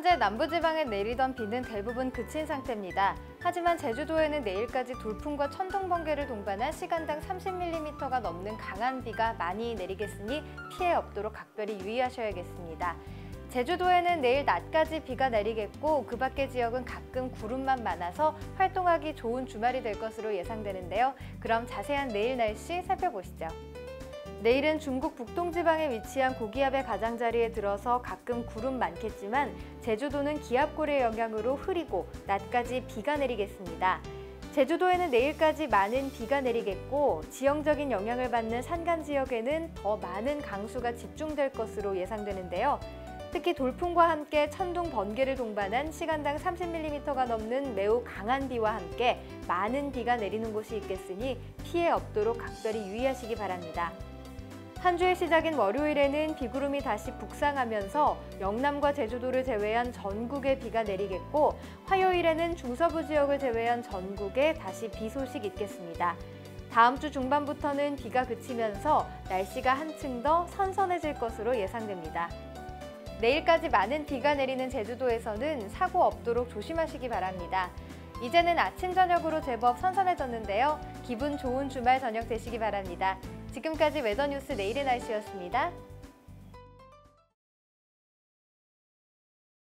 현재 남부지방에 내리던 비는 대부분 그친 상태입니다. 하지만 제주도에는 내일까지 돌풍과 천둥 번개를 동반한 시간당 30mm가 넘는 강한 비가 많이 내리겠으니 피해 없도록 각별히 유의하셔야겠습니다. 제주도에는 내일 낮까지 비가 내리겠고 그 밖의 지역은 가끔 구름만 많아서 활동하기 좋은 주말이 될 것으로 예상되는데요. 그럼 자세한 내일 날씨 살펴보시죠. 내일은 중국 북동지방에 위치한 고기압의 가장자리에 들어서 가끔 구름 많겠지만 제주도는 기압골의 영향으로 흐리고 낮까지 비가 내리겠습니다. 제주도에는 내일까지 많은 비가 내리겠고 지형적인 영향을 받는 산간 지역에는 더 많은 강수가 집중될 것으로 예상되는데요. 특히 돌풍과 함께 천둥 번개를 동반한 시간당 30mm가 넘는 매우 강한 비와 함께 많은 비가 내리는 곳이 있겠으니 피해 없도록 각별히 유의하시기 바랍니다. 한 주의 시작인 월요일에는 비구름이 다시 북상하면서 영남과 제주도를 제외한 전국에 비가 내리겠고 화요일에는 중서부 지역을 제외한 전국에 다시 비 소식 있겠습니다. 다음 주 중반부터는 비가 그치면서 날씨가 한층 더 선선해질 것으로 예상됩니다. 내일까지 많은 비가 내리는 제주도에서는 사고 없도록 조심하시기 바랍니다. 이제는 아침 저녁으로 제법 선선해졌는데요. 기분 좋은 주말 저녁 되시기 바랍니다. 지금까지 웨더뉴스 내일의 날씨였습니다.